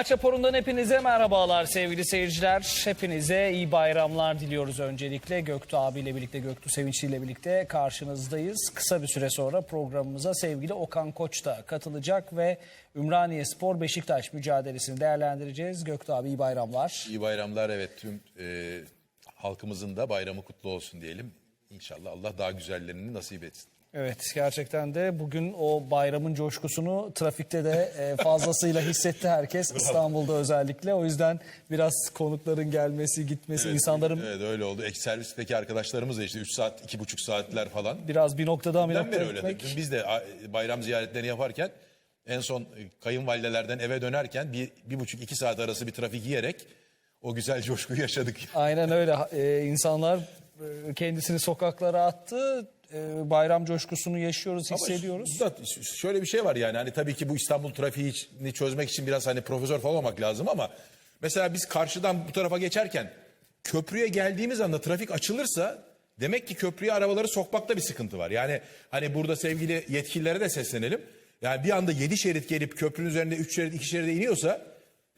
Maç raporundan hepinize merhabalar sevgili seyirciler. Hepinize iyi bayramlar diliyoruz öncelikle. Göktuğ abiyle birlikte, Göktuğ Sevinçli ile birlikte karşınızdayız. Kısa bir süre sonra programımıza sevgili Okan Koç da katılacak ve Ümraniye Spor Beşiktaş mücadelesini değerlendireceğiz. Göktuğ abi iyi bayramlar. İyi bayramlar evet tüm e, halkımızın da bayramı kutlu olsun diyelim. İnşallah Allah daha güzellerini nasip etsin. Evet gerçekten de bugün o bayramın coşkusunu trafikte de e, fazlasıyla hissetti herkes İstanbul'da özellikle. O yüzden biraz konukların gelmesi, gitmesi, insanların Evet öyle oldu. Ek servisteki arkadaşlarımız da işte 3 saat, 2,5 saatler falan. biraz bir Bizden noktaya beri öyle. Dün biz de a, bayram ziyaretlerini yaparken en son e, kayınvalidelerden eve dönerken bir, bir buçuk iki saat arası bir trafik yiyerek o güzel coşkuyu yaşadık. Aynen öyle. Ee, insanlar e, kendisini sokaklara attı. Ee, bayram coşkusunu yaşıyoruz, hissediyoruz. Ama şöyle bir şey var yani hani tabii ki bu İstanbul trafiğini çözmek için biraz hani profesör falan olmak lazım ama mesela biz karşıdan bu tarafa geçerken köprüye geldiğimiz anda trafik açılırsa demek ki köprüye arabaları sokmakta bir sıkıntı var. Yani hani burada sevgili yetkililere de seslenelim. Yani bir anda 7 şerit gelip köprünün üzerinde 3 şerit 2 şeride iniyorsa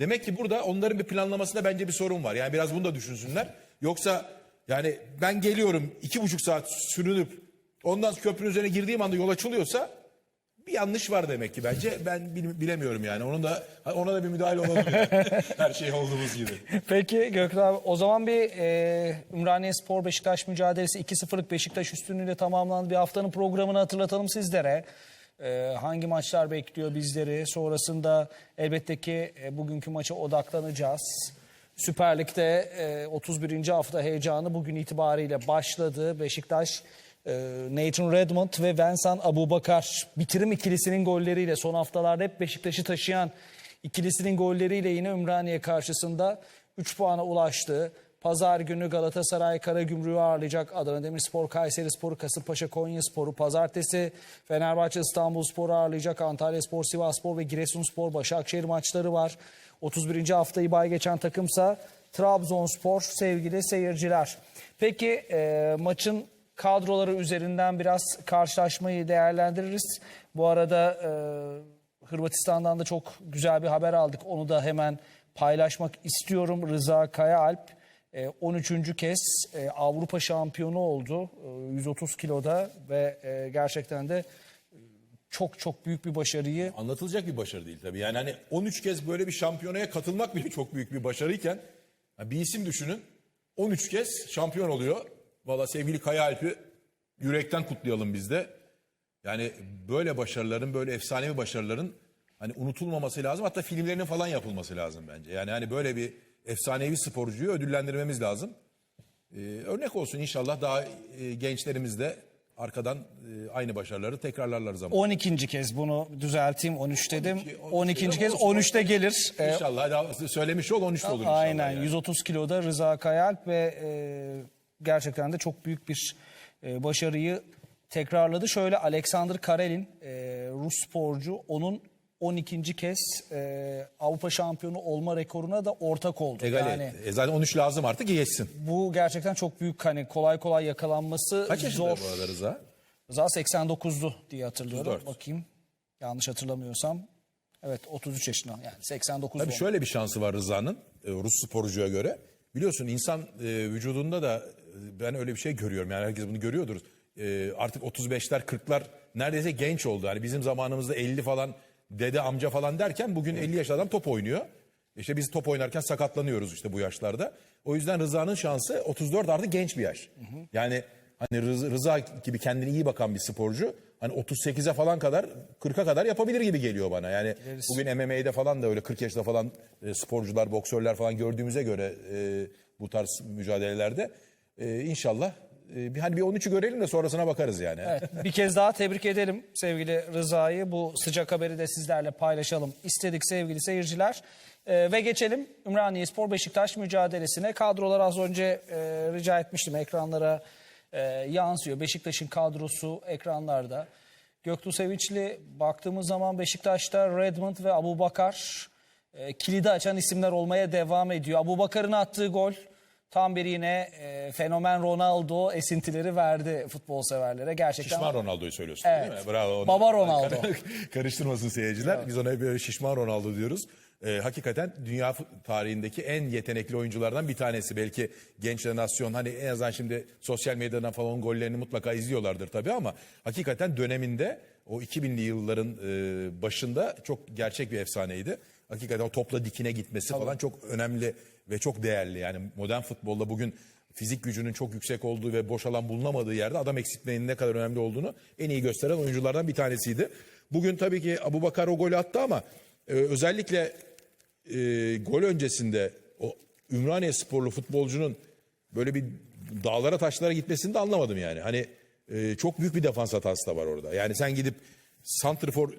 demek ki burada onların bir planlamasında bence bir sorun var. Yani biraz bunu da düşünsünler. Yoksa yani ben geliyorum iki buçuk saat sürünüp ondan köprünün üzerine girdiğim anda yol açılıyorsa bir yanlış var demek ki bence. Ben bil- bilemiyorum yani. Onun da ona da bir müdahale olabilir. Her şey olduğumuz gibi. Peki Gökhan abi o zaman bir e, Ümraniye Spor Beşiktaş mücadelesi 2-0'lık Beşiktaş üstünlüğüyle tamamlandı. Bir haftanın programını hatırlatalım sizlere. E, hangi maçlar bekliyor bizleri? Sonrasında elbette ki e, bugünkü maça odaklanacağız. Süper Lig'de e, 31. hafta heyecanı bugün itibariyle başladı. Beşiktaş Nathan Redmond ve Vincent Abubakar bitirim ikilisinin golleriyle son haftalarda hep Beşiktaş'ı taşıyan ikilisinin golleriyle yine Ümraniye karşısında 3 puana ulaştı. Pazar günü Galatasaray Karagümrük'ü ağırlayacak Adana Demirspor, Kayseri Sporu, Kasımpaşa Konya Sporu. Pazartesi Fenerbahçe İstanbul Spor'u ağırlayacak Antalya Spor, Sivas Spor ve Giresunspor, Başakşehir maçları var. 31. haftayı bay geçen takımsa Trabzonspor sevgili seyirciler. Peki e, maçın kadroları üzerinden biraz karşılaşmayı değerlendiririz. Bu arada e, Hırvatistan'dan da çok güzel bir haber aldık. Onu da hemen paylaşmak istiyorum. Rıza Kayaalp e, 13. kez e, Avrupa şampiyonu oldu. E, 130 kiloda ve e, gerçekten de e, çok çok büyük bir başarıyı Anlatılacak bir başarı değil tabii. Yani hani 13 kez böyle bir şampiyonaya katılmak bile çok büyük bir başarıyken bir isim düşünün 13 kez şampiyon oluyor. Valla sevgili Kaya Alp'i yürekten kutlayalım biz de. Yani böyle başarıların, böyle efsanevi başarıların hani unutulmaması lazım. Hatta filmlerinin falan yapılması lazım bence. Yani hani böyle bir efsanevi sporcuyu ödüllendirmemiz lazım. Ee, örnek olsun inşallah daha e, gençlerimiz de arkadan e, aynı başarıları tekrarlarlar zaman. 12. kez bunu düzelteyim 13 dedim. 12 12. kez olsun. 13'te gelir. E, İnşallah daha söylemiş ol 13'te olur inşallah. Aynen yani. 130 kiloda Rıza Kayalp ve e, gerçekten de çok büyük bir e, başarıyı tekrarladı. Şöyle Alexander Karelin e, Rus sporcu onun 12. kez e, Avrupa şampiyonu olma rekoruna da ortak oldu. Egal yani. E zaten 13 lazım artık geçsin. bu gerçekten çok büyük hani kolay kolay yakalanması Kaç zor. bu arada Rıza? Rıza 89'du diye hatırlıyorum. 34. Bakayım yanlış hatırlamıyorsam. Evet 33 yaşında yani 89 Tabii doğumlu. şöyle bir şansı var Rıza'nın e, Rus sporcuya göre. Biliyorsun insan e, vücudunda da ben öyle bir şey görüyorum. Yani herkes bunu görüyordur. E, artık 35'ler 40'lar neredeyse genç oldu. Yani bizim zamanımızda 50 falan dede amca falan derken bugün 50 yaşlı adam top oynuyor. İşte biz top oynarken sakatlanıyoruz işte bu yaşlarda. O yüzden Rıza'nın şansı 34 artık genç bir yaş. Yani hani Rıza, Rıza gibi kendine iyi bakan bir sporcu hani 38'e falan kadar 40'a kadar yapabilir gibi geliyor bana. Yani bugün MMA'de falan da öyle 40 yaşında falan e, sporcular, boksörler falan gördüğümüze göre e, bu tarz mücadelelerde e, inşallah e, bir hani bir 13'ü görelim de sonrasına bakarız yani. Evet, bir kez daha tebrik edelim sevgili Rıza'yı. Bu sıcak haberi de sizlerle paylaşalım istedik sevgili seyirciler. Ee, ve geçelim Ümraniye Spor Beşiktaş mücadelesine. Kadrolar az önce e, rica etmiştim ekranlara e, yansıyor. Beşiktaş'ın kadrosu ekranlarda. Göktuğ Sevinçli baktığımız zaman Beşiktaş'ta Redmond ve Abubakar e, kilidi açan isimler olmaya devam ediyor. Abubakar'ın attığı gol tam bir yine e, fenomen Ronaldo esintileri verdi futbol severlere. Gerçekten Şişman Ronaldo'yu söylüyorsun Evet. değil mi? Bravo. Baba Ronaldo. Karıştırmasın seyirciler. Biz ona böyle şişman Ronaldo diyoruz. e, hakikaten dünya tarihindeki en yetenekli oyunculardan bir tanesi. Belki genç jenerasyon hani en azından şimdi sosyal medyadan falan gollerini mutlaka izliyorlardır tabii ama hakikaten döneminde o 2000'li yılların e, başında çok gerçek bir efsaneydi. Hakikaten o topla dikine gitmesi falan çok önemli ve çok değerli. Yani modern futbolda bugün fizik gücünün çok yüksek olduğu ve boş alan bulunamadığı yerde adam eksiltmenin ne kadar önemli olduğunu en iyi gösteren oyunculardan bir tanesiydi. Bugün tabii ki Abu Bakar o golü attı ama e, özellikle e, gol öncesinde o Ümraniye sporlu futbolcunun böyle bir dağlara taşlara gitmesini de anlamadım yani. Hani e, çok büyük bir defans hatası da var orada. Yani sen gidip santrfor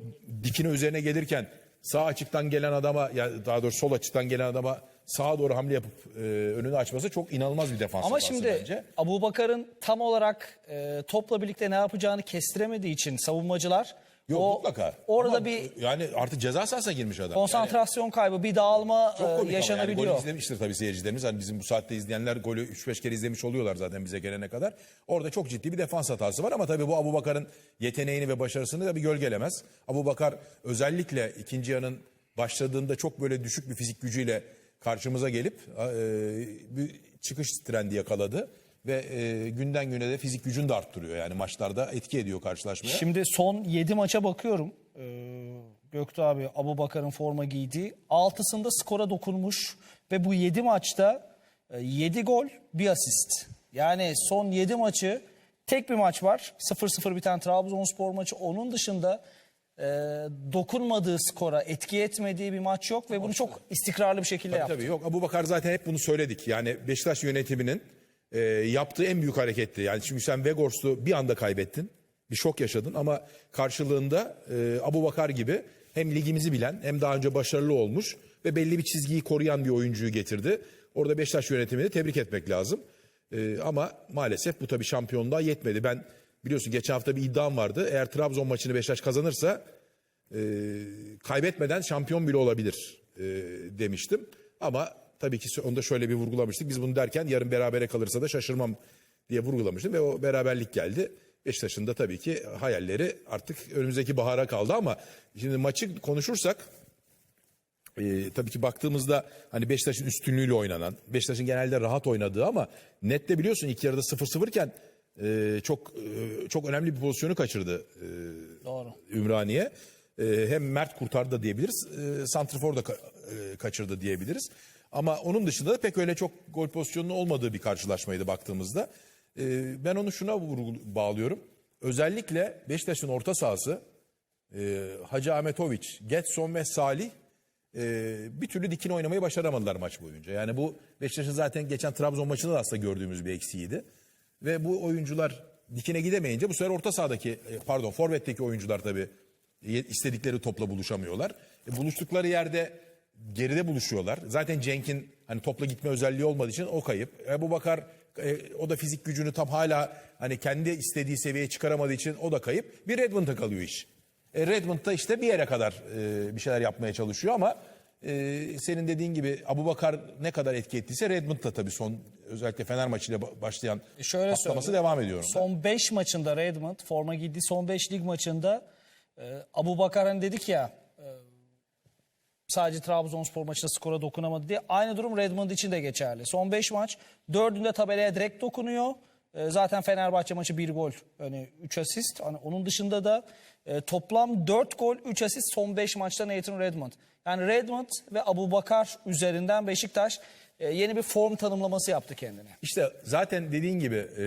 dikine üzerine gelirken sağ açıktan gelen adama ya daha doğrusu sol açıktan gelen adama sağa doğru hamle yapıp e, önünü açması çok inanılmaz bir defans Ama hatası şimdi bence. Abu Bakar'ın tam olarak e, topla birlikte ne yapacağını kestiremediği için savunmacılar Yok o, mutlaka. orada Ama bir yani artık ceza sahasına girmiş adam. Yani- konsantrasyon kaybı, bir dağılma Çok e, ama yani yaşanabiliyor. golü izlemiştir tabii seyircilerimiz. Hani bizim bu saatte izleyenler golü 3-5 kere izlemiş oluyorlar zaten bize gelene kadar. Orada çok ciddi bir defans hatası var ama tabii bu Abu Bakar'ın yeteneğini ve başarısını da bir gölgelemez. Abu Bakar özellikle ikinci yarının başladığında çok böyle düşük bir fizik gücüyle karşımıza gelip e, bir çıkış trendi yakaladı. Ve e, günden güne de fizik gücünü de arttırıyor. Yani maçlarda etki ediyor karşılaşmaya. Şimdi son 7 maça bakıyorum. Ee, Göktuğ abi Abu Bakar'ın forma giydiği. Altısında skora dokunmuş ve bu 7 maçta 7 gol, bir asist. Yani son 7 maçı tek bir maç var. 0-0 biten Trabzonspor maçı. Onun dışında e, dokunmadığı skora etki etmediği bir maç yok ve bunu çok istikrarlı bir şekilde yaptı. Tabii yok Abu Bakar zaten hep bunu söyledik. Yani Beşiktaş yönetiminin e, yaptığı en büyük hareketti. Yani çünkü sen Vegors'u bir anda kaybettin. Bir şok yaşadın ama karşılığında e, Abu Bakar gibi hem ligimizi bilen hem daha önce başarılı olmuş ve belli bir çizgiyi koruyan bir oyuncuyu getirdi. Orada Beşiktaş yönetimini tebrik etmek lazım. E, ama maalesef bu tabii şampiyonluğa yetmedi. Ben biliyorsun geçen hafta bir iddiam vardı. Eğer Trabzon maçını Beşiktaş kazanırsa e, kaybetmeden şampiyon bile olabilir e, demiştim. Ama tabii ki onda şöyle bir vurgulamıştık. Biz bunu derken yarın berabere kalırsa da şaşırmam diye vurgulamıştım ve o beraberlik geldi. Beşiktaş'ın da tabii ki hayalleri artık önümüzdeki bahara kaldı ama şimdi maçı konuşursak e, tabii ki baktığımızda hani Beşiktaş'ın üstünlüğüyle oynanan, Beşiktaş'ın genelde rahat oynadığı ama nette biliyorsun ilk yarıda 0-0 iken e, çok e, çok önemli bir pozisyonu kaçırdı e, Doğru. Ümraniye. E, hem Mert kurtardı da diyebiliriz, e, Santrifor da ka- e, kaçırdı diyebiliriz. Ama onun dışında da pek öyle çok gol pozisyonunun olmadığı bir karşılaşmaydı baktığımızda. E, ben onu şuna bağlıyorum. Özellikle Beşiktaş'ın orta sahası e, Hacı Ahmetoviç, Getson ve Salih e, bir türlü dikine oynamayı başaramadılar maç boyunca. Yani bu Beşiktaş'ın zaten geçen Trabzon maçında da aslında gördüğümüz bir eksiğiydi. Ve bu oyuncular dikine gidemeyince bu sefer orta sahadaki e, pardon forvetteki oyuncular tabii istedikleri topla buluşamıyorlar. E, buluştukları yerde geride buluşuyorlar. Zaten Cenk'in hani topla gitme özelliği olmadığı için o kayıp. Ebu Bakar e, o da fizik gücünü tam hala hani kendi istediği seviyeye çıkaramadığı için o da kayıp. Bir Redmond'a kalıyor iş. E, Redmond da işte bir yere kadar e, bir şeyler yapmaya çalışıyor ama e, senin dediğin gibi Abubakar ne kadar etki ettiyse Redmond da tabii son özellikle Fener maçıyla ba- başlayan Şöyle patlaması söyleyeyim. devam ediyor. Son 5 maçında Redmond forma giydi. Son 5 lig maçında e, Abu Bakar hani dedik ya e, sadece Trabzonspor maçında skora dokunamadı diye. Aynı durum Redmond için de geçerli. Son 5 maç 4'ünde tabelaya direkt dokunuyor. E, zaten Fenerbahçe maçı 1 gol, hani 3 asist. Hani onun dışında da e, toplam 4 gol, 3 asist son 5 maçta Nathan Redmond. Yani Redmond ve Abu Bakar üzerinden Beşiktaş e, yeni bir form tanımlaması yaptı kendine. İşte zaten dediğin gibi e,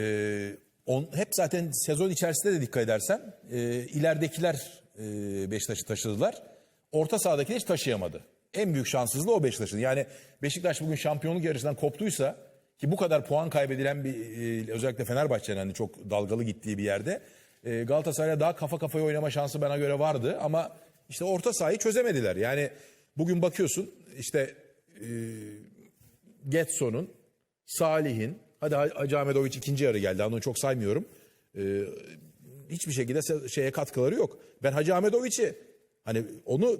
on, hep zaten sezon içerisinde de dikkat edersen e, ileridekiler e, Beşiktaş'ı taşıdılar. Orta sahadakiler hiç taşıyamadı. En büyük şanssızlığı o Beşiktaş'ın. Yani Beşiktaş bugün şampiyonluk yarışından koptuysa ki bu kadar puan kaybedilen bir e, özellikle Fenerbahçe'nin hani çok dalgalı gittiği bir yerde e, Galatasaray'a daha kafa kafaya oynama şansı bana göre vardı ama işte orta sahayı çözemediler. Yani bugün bakıyorsun işte Getson'un, Salih'in, hadi Hacı Ahmetoviç ikinci yarı geldi. Onu çok saymıyorum. Ee, hiçbir şekilde şeye katkıları yok. Ben Hacı Ahmetoviç'i hani onu